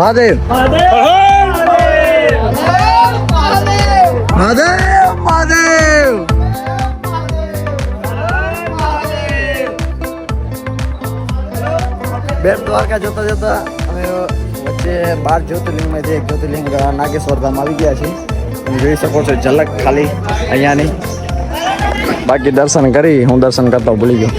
મહાદેવ. મહાદેવ મહાદેવ. બેટ દ્વારકા જોતા જોતા અમે વચ્ચે બાર જ્યોતિર્લિંગમાંથી એક જ્યોતિર્લિંગ નાગેશ્વર ધામ આવી ગયા છીએ. તમે જોઈ શકો છો ઝલક ખાલી અહીંયાની. બાકી દર્શન કરી, હું દર્શન કરતા ભૂલી ગયો.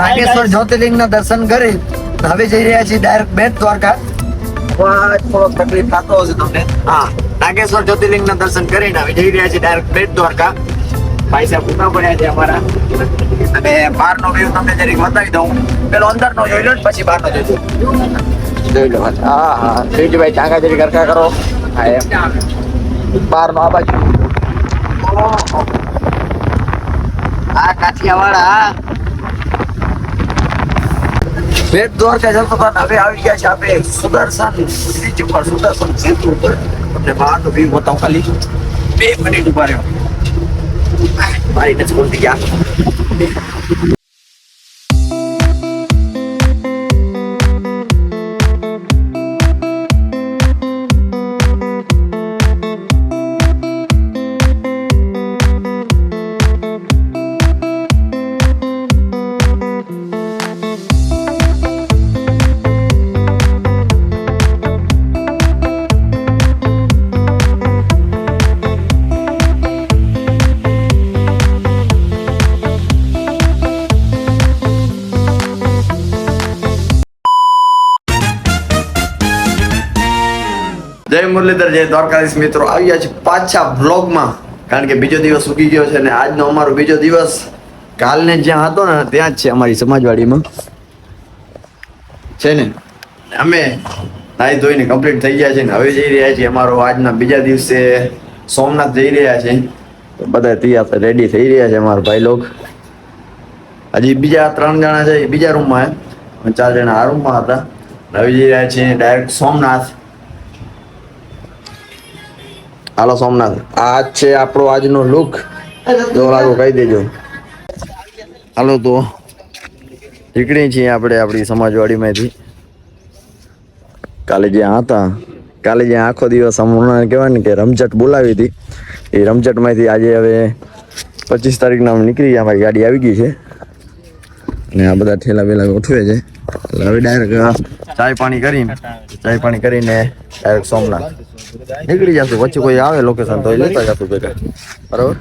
નાગેશ્વર જ્યોતિર્લિંગ ના દર્શન કરી હવે જઈ રહ્યા છીએ ડાયરેક્ટ બેટ દ્વારકા. થોડોક તકલીફ થતો હશે તમને. હા નાગેશ્વર જ્યોતિર્લિંગ ના દર્શન કરીને હવે જઈ રહ્યા છીએ ડાયરેક્ટ બેટ દ્વારકા. ભાઈ સાહેબ પડ્યા છે અમારા. અને બહારનો વ્યૂ તમને જરીક બતાવી દઉં. પેલો અંદરનો જોઈ લો ને પછી બહારનો જોઈ જોઈ લો હા હા શિવજીભાઈ ચાંગા જરી ગરકા કરો. હા એમ. બહાર નો આ બાજુ. આ કાઠિયાવાડ બેટ દ્વારકા જતો હતા હવે આવી ગયા છે આપણે સુદર્શન બ્રિજ ઉપર, સુદર્શન સેતુ ઉપર. તમને બહારનો વ્યૂ બતાવું ખાલી. બે મિનિટ ઊભા રહ્યો. મારી નથી બોલતી ગયા. જય મુરલીધર, જય દ્વારકાધીશ મિત્રો. આવ્યા છે પાછા બ્લોગમાં કારણ કે બીજો દિવસ ઉગી ગયો છે અને આજનો અમારો બીજો દિવસ કાલને જ્યાં હતો ને, ત્યાં જ છે અમારી સમાજવાડીમાં. છે ને? અમે નાહી ધોઈને કમ્પ્લીટ થઈ ગયા છે ને, હવે જઈ રહ્યા છીએ અમારો આજના બીજા દિવસે સોમનાથ જઈ રહ્યા છે બધા તૈયાર રેડી થઈ રહ્યા છે અમારા ભાઈ લોક હજી બીજા ત્રણ જણા છે બીજા રૂમમાં ચાર જણા આ રૂમમાં હતા. હવે જઈ રહ્યા છીએ ડાયરેક્ટ સોમનાથ. હાલો સોમનાથ, આ છે આપણો આજનો લુક લાગો કહી દેજો. હાલો તો નીકળી છીએ આપણે આપણી સમાજવાડીમાંથી. કાલે જ્યાં હતા, કાલે જ્યાં આખો દિવસ હમણાં કહેવાય ને કે રમઝટ બોલાવી હતી. એ રમઝટમાંથી આજે હવે પચીસ તારીખના નીકળી ગયા, અમારી ગાડી આવી ગઈ છે. અને આ બધા ઠેલા વેલા ગોઠવે છે. એટલે હવે ડાયરેક્ટ ચાય પાણી કરીને, ચાય પાણી કરીને ડાયરેક્ટ સોમનાથ. નીકળી જશું વચ્ચે કોઈ આવે લોકેશન તો લેતા જશું ભેગા. બરાબર?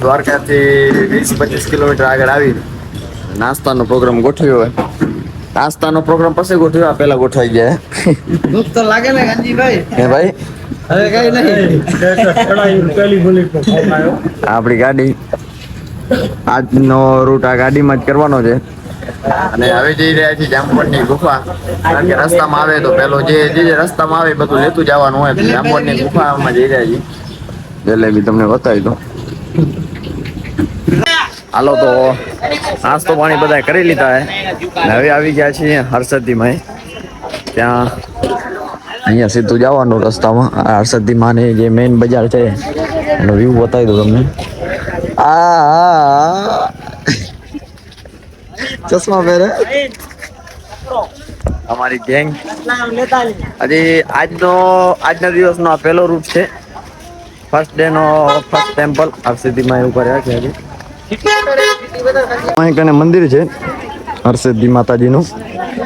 દ્વારકાથી વીસ પચીસ કિલોમીટર આગળ આવી નાસ્તાનો પ્રોગ્રામ ગોઠવ્યો હોય. નાસ્તાનો પ્રોગ્રામ પછી ગોઠવ્યો આ પેલા ગોઠવાઈ ગયા. દુઃખ તો લાગે ને ગાંધીભાઈ. હે ભાઈ? હવે કઈ નહીં. આપણી ગાડી. આજનો રૂટ આ ગાડીમાં જ કરવાનો છે. અને હવે જઈ રહ્યા છીએ જામવડની ગુફા. કારણ કે રસ્તામાં આવે તો પેલો જે જે જે રસ્તામાં આવે એ બધું લેતું જવાનું હોય. જામવડની ગુફામાં જઈ રહ્યા છીએ. જલેબી તમને બતાવી દો હાલો તો નાસ્તો પાણી બધા કરી લીધા હે. હવે આવી ગયા છીએ હર્ષદીમાં ત્યાં અહીંયા સીધું જવાનું રસ્તામાં. હર્ષદીમાં હર્ષદી જે મેઇન બજાર છે, એનો વ્યૂ બતાવી દઉં તમને. આ ચશ્મા પહેરે. અમારી ગેંગ. હજી આજનો, આજના દિવસનો આ પહેલો રૂટ છે. ફર્સ્ટ ડે નો ફર્સ્ટ ટેમ્પલ હર્ષદીમાં એવું કર્યા છે. હજી અહીં કને મંદિર છે હર્ષદી માતાજીનું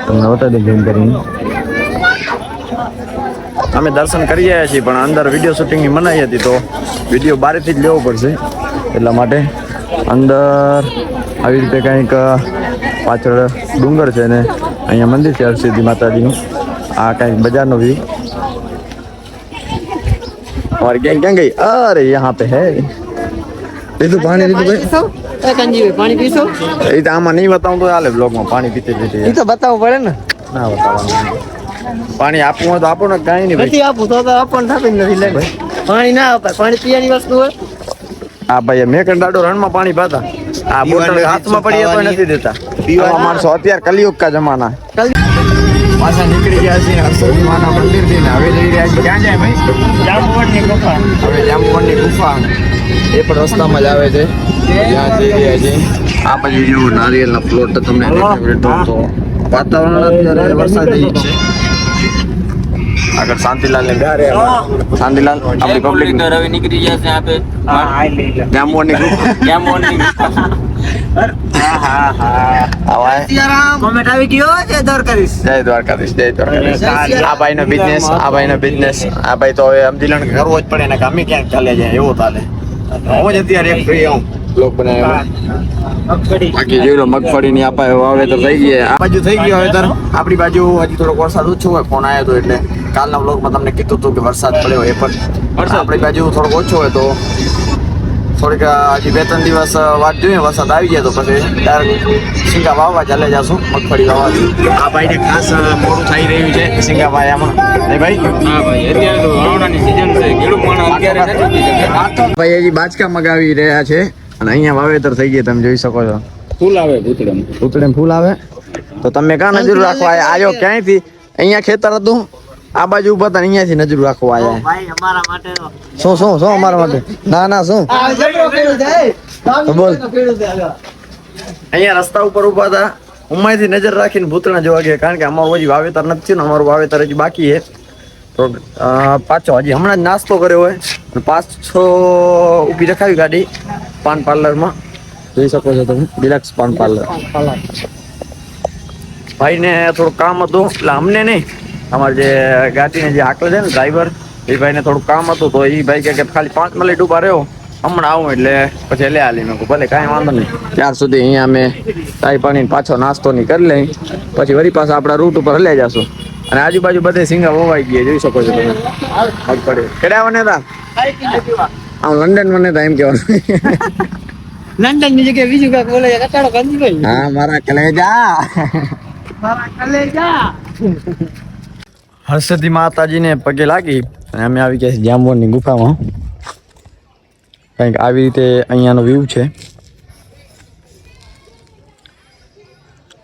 તમને બતાવી દઉં zoom કરીને અમે દર્શન કરી આવ્યા છીએ પણ અંદર વિડીયો શૂટિંગની મનાઈ હતી તો વિડીયો બહારથી જ લેવો પડશે એટલા માટે અંદર આવી રીતે કંઈક પાછળ ડુંગર છે ને અહીંયા મંદિર છે હરસિદ્ધિ માતાજીનું આ કંઈક બજારનો વ્યૂ और गैंग क्या गई अरे यहाँ पे है લીધું પાણી લીધું ભાઈ. કંજીભાઈ પાણી પીશો? એ તો આમાં નહીં બતાવું તો હાલે બ્લોગમાં પાણી પીતે પીતે. એ તો બતાવવું પડે ને. ના બતાવવાનું. પાણી આપવું હોય તો આપો ને કાંઈ નહીં ભાઈ. નથી આપું તો તો આપણને થતું જ નથી લે. પાણી ના અપાય પાણી પીવાની વસ્તુ હોય. આ ભાઈ મેં કંડાડો રણમાં પાણી પાતા. આ બોટલ હાથમાં પડી તો નથી દેતા. પીવા માણસો અત્યારે કલિયુગ કા જમાના. પાછા નીકળી ગયા છીએ હરસદી માના મંદિરથી ને હવે જઈ રહ્યા છીએ. ક્યાં જાય ભાઈ? જામવનની ગુફા. હવે જામવનની ગુફા. એ પણ રસ્તામાં જ આવે છે. ત્યાં જઈ રહ્યા છીએ. આ પછી જેવું નારિયેલના પ્લોટ તમને વાતાવરણ અત્યારે વરસાદ વરસાદી છે. આગળ શાંતિલાલ ને ઘરે શાંતિલાલ આપણી પબ્લિક રવિ નીકળી જશે આપે. જામવનની જામવનની ગુફા આવાય કોમેન્ટ આવી ગયો છે દર કરીશ? જય દ્વારકાધીશ જય દ્વારકાધીશ. આ ભાઈ નો બિઝનેસ આ ભાઈ નો બિઝનેસ આ ભાઈ તો હવે સમજી લો ને કે કરવો જ પડે ને ક્યાંક ચાલે જાય ચાલે. અત્યારે એક ફ્રી આવું બ્લોગ બનાવ્યો બાકી જોઈ લો મગફળી ની આપા વાવેતર થઈ ગયા. આ બાજુ થઈ ગયો વાવેતર આપણી બાજુ હજી થોડોક વરસાદ ઓછો હોય ફોન આવ્યો હતો એટલે. કાલના બ્લોગમાં તમને કીધું હતું કે વરસાદ પડ્યો એ પણ. આપણી બાજુ થોડોક ઓછો હોય તો થોડીક હજી બે ત્રણ દિવસ વાત જોઈએ વરસાદ આવી જાય તો પછી ડાયરેક્ટ સિંગા વાવવા ચાલે જશું મગફળી વાવવા આ ભાઈને ખાસ મોડું થઈ રહ્યું છે. સિંગા ભાઈ? આમાં ભાઈ અત્યારે ભાઈ હજી બાચકા મગાવી રહ્યા છે અને અહીંયા વાવેતર થઈ ગયા તમે જોઈ શકો છો. ફૂલ આવે ભૂતડેમ ભૂતડેમ ફૂલ આવે. તો તમે કાં નજર રાખવા આવ્યો ક્યાંયથી? અહીંયા ખેતર હતું? આ બાજુ ઊભા હતા અહીંયાથી નજર રાખવા આયા ભાઈ અમારા માટે તો. શું શું શું અમારા માટે? ના ના શું? બોલ. અહીંયા રસ્તા ઉપર ઊભા હતા. ઉમાયથી નજર રાખીને ભૂતણા જોવા ગયા કારણ કે અમારું હજી વાવેતર નથી થયું ને અમારું વાવેતર હજી બાકી છે. તો પાછો હજી હમણાં જ નાસ્તો કર્યો હોય. અને પાછો ઊભી રખાવી ગાડી પાન પાર્લરમાં. જોઈ શકો છો તમે ડિલક્સ પાન પાર્લર. ભાઈને થોડું કામ હતું એટલે અમને નહીં. અમારે જે ગાડીને જે હાકલે છે ને ડ્રાઈવર એ ભાઈને થોડું કામ હતું તો એ ભાઈ કે ખાલી પાંચ મિનિટ ઊભા રહ્યો. હમણાં આવું એટલે પછી લે આલી મેં ભલે કાંઈ વાંધો નહીં. ત્યાર સુધી અહીંયા અમે ચાય પાણી પાછો નાસ્તો નહીં કરી લઈ. પછી વળી પાછા આપણા રૂટ ઉપર હલ્યા જાશું. અને આજુબાજુ બધે સિંગા વવાઈ ગયા જોઈ શકો છો તમે. પડે. કેડા વને તા આમ લંડન મને તા એમ કહેવાનું. લંડનની જગ્યાએ બીજું કાંઈક બોલે કટાડો કંજીભાઈ હા મારા કલેજા. મારા કલેજા. હર્ષદી માતાજીને પગે લાગી અને અમે આવી ગયા છીએ જાંબુની ગુફામાં. કંઈક આવી રીતે અહીંયાનો વ્યૂ છે.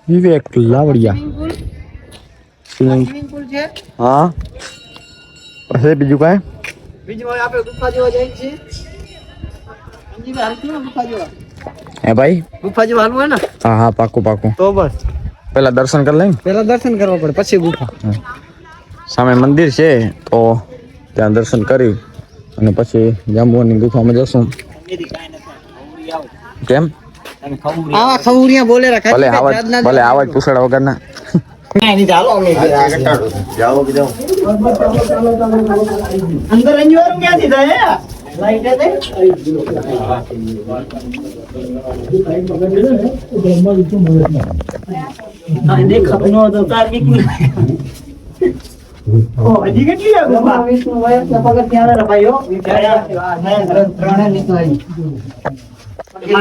વિવેક લાવડિયા. હા. પછી બીજું કાંઈ? બીજું આપણે ગુફા જોવા જઈએ છે કંજીભાઈ હાલતું ને ગુફા જોવા? હે ભાઈ? ગુફા જોવા હાલવું ને? હા હા પાકું પાકું. તો બસ. પેલા દર્શન કરી લઈને? પેલા દર્શન કરવા પડે પછી ગુફા. સામે મંદિર છે તો ત્યાં દર્શન કરી અને પછી જાંબુની ગુફામાં જશું. કેમ? આવા ખવરિયા બોલે રાખે ભલે આવાજ ભલે આવાજ પૂછડા વગરના. અંદર ક્યાંથી થાય લાઈટ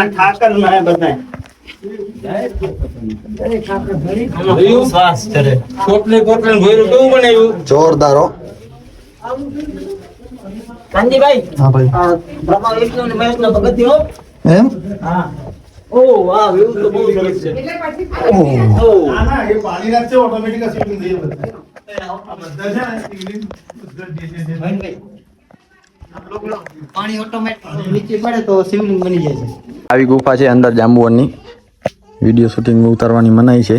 ઠાકર ના શ્વાસ કોટલે કોટલે ભોયરું કેવું બનાવ્યું? જોરદાર હો. કાંજીભાઈ હા ભાઈ. આ બ્રહ્મા વિષ્ણુ અને મહેશના પગથિયો એમ? હા. ઓ વાહ વ્યૂ તો બહુ સરસ છે. ઓ. ના એ પાણી નાખશે ઓટોમેટિક થઈ જશે આ બધા છે ને ઇંગ્લિશ પાણી ઓટોમેટિક નીચે પડે તો શિવલિંગ બની જાય છે. આવી ગુફા છે અંદર જાંબુવનની. વીડિયો શૂટિંગ ઉતારવાની મનાઈ છે.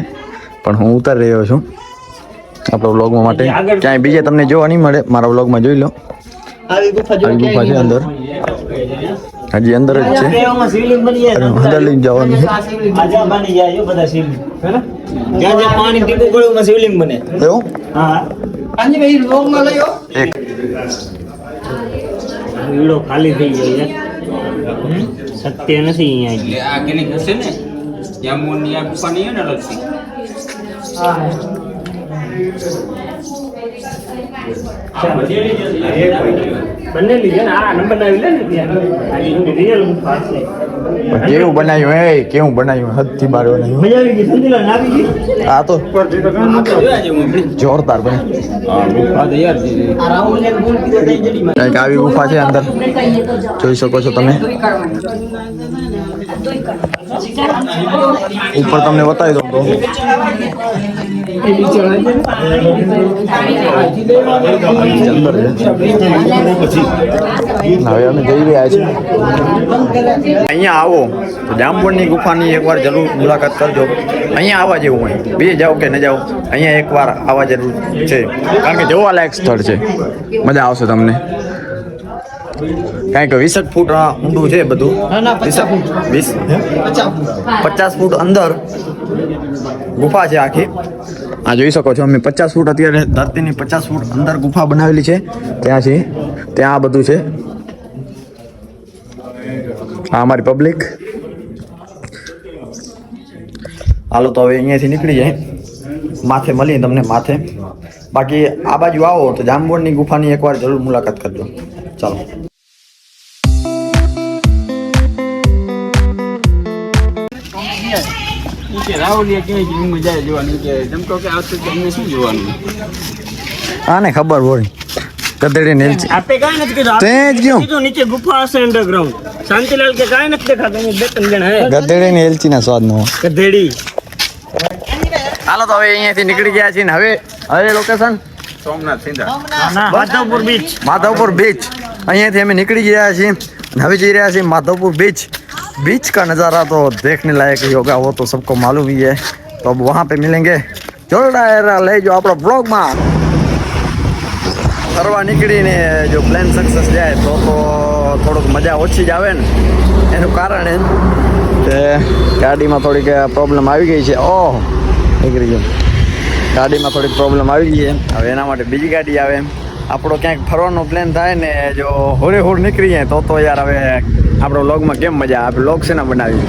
પણ હું ઉતારી રહ્યો છું. આપણો વ્લોગમાં માટે. ક્યાંય બીજે તમને જોવા નહીં મળે. મારા વ્લોગમાં જોઈ લો. આવી ગુફા છે અંદર. હજી અંદર જ છે. અંદર લઈને જવાનું છે. આજા બની જાય જો જ્યાં જ્યાં પાણી ટીપું પડ્યું એમાં શિવલિંગ બને. એવું? હા. કાંજી ભાઈ લોગમાં લયો એક. વીડો ખાલી થઈ ગયો છે. સત્ય નથી અહીંયા આ કેની હશે ને જામુનની આ ગુફાની હે ને અલગથી બનેલી છે ને આ નંબર ના લે ને ત્યાં. રિયલ ગુફા છે. કેવું બનાવ્યું એ કેવું બનાવ્યું હદથી બાર બનાવ્યું આ તો. જોરદાર બને. હા ગુફા તો યાર છે. આ રાહુલ ને બોલ કીધો તઈ જડી માં કંઈક આવી ગુફા છે અંદર. જોઈ શકો છો તમે. ઉપર તમને બતાવી દઉં તો. અંદર હવે અમે જઈ રહ્યા છીએ. અહીંયા આવો. તો જામવડની ગુફાની એકવાર જરૂર મુલાકાત કરજો. અહીંયા આવવા જેવું હોય. બે જાઓ કે ન જાઓ અહીંયા એકવાર આવવા જરૂર છે. કારણ કે જોવા લાયક સ્થળ છે. મજા આવશે તમને. કારણ કે વીસક ફૂટ આ ઊંડું છે બધું. વીસક વીસ? પચાસ ફૂટ અંદર ગુફા છે આખી. આ જોઈ શકો છો અમે પચાસ ફૂટ અત્યારે ધરતીની પચાસ ફૂટ અંદર ગુફા બનાવેલી છે. ત્યાં છે. ત્યાં આ બધું છે. આ અમારી પબ્લિક હાલો તો હવે અહીંયાથી નીકળી જાય. માથે મળીએ તમને માથે. બાકી આ બાજુ આવો તો જામવડની ગુફાની એકવાર જરૂર મુલાકાત કરજો. ચાલો. જોવાનું આને ખબર હોય. ગધેડી નેલચી આપે કાંઈ નથી કીધું તે જ ગયું કીધું નીચે ગુફા હશે અંડરગ્રાઉન્ડ શાંતિલાલ કે કાંઈ નથી દેખાતું અમે બે ત્રણ જણા હે ગધેડી ને એલચીના સ્વાદ નો ગધેડી હાલો તો હવે અહીંયાથી નીકળી ગયા છીએ ને હવે હવે લોકેશન સોમનાથ સિંધા માધવપુર બીચ माधवपुर बीच અહીંયાથી અમે નીકળી ગયા છીએ અને હવે જઈ રહ્યા છીએ माधवपुर बीच बीच का नज़ारा तो देखने लायक ही होगा वो तो सबको मालूम ही है तो अब वहाँ पे मिलेंगे જોડાયેલા લેજો આપણો બ્લોગમાં ફરવા નીકળીને જો પ્લાન સક્સેસ જાય તો તો થોડુંક મજા ઓછી જ આવે ને. એનું કારણ એમ કે ગાડીમાં થોડીક પ્રોબ્લેમ આવી ગઈ છે. ઓહ, નીકળી ગયો. ગાડીમાં થોડીક પ્રોબ્લેમ આવી ગઈ છે. હવે એના માટે બીજી ગાડી આવે. આપણો ક્યાંક ફરવાનો પ્લાન થાય ને જો હોરે હોર નીકળી જાય તો તો યાર હવે આપણો લોગમાં કેમ મજા આવે? લોગ છે ને બનાવી?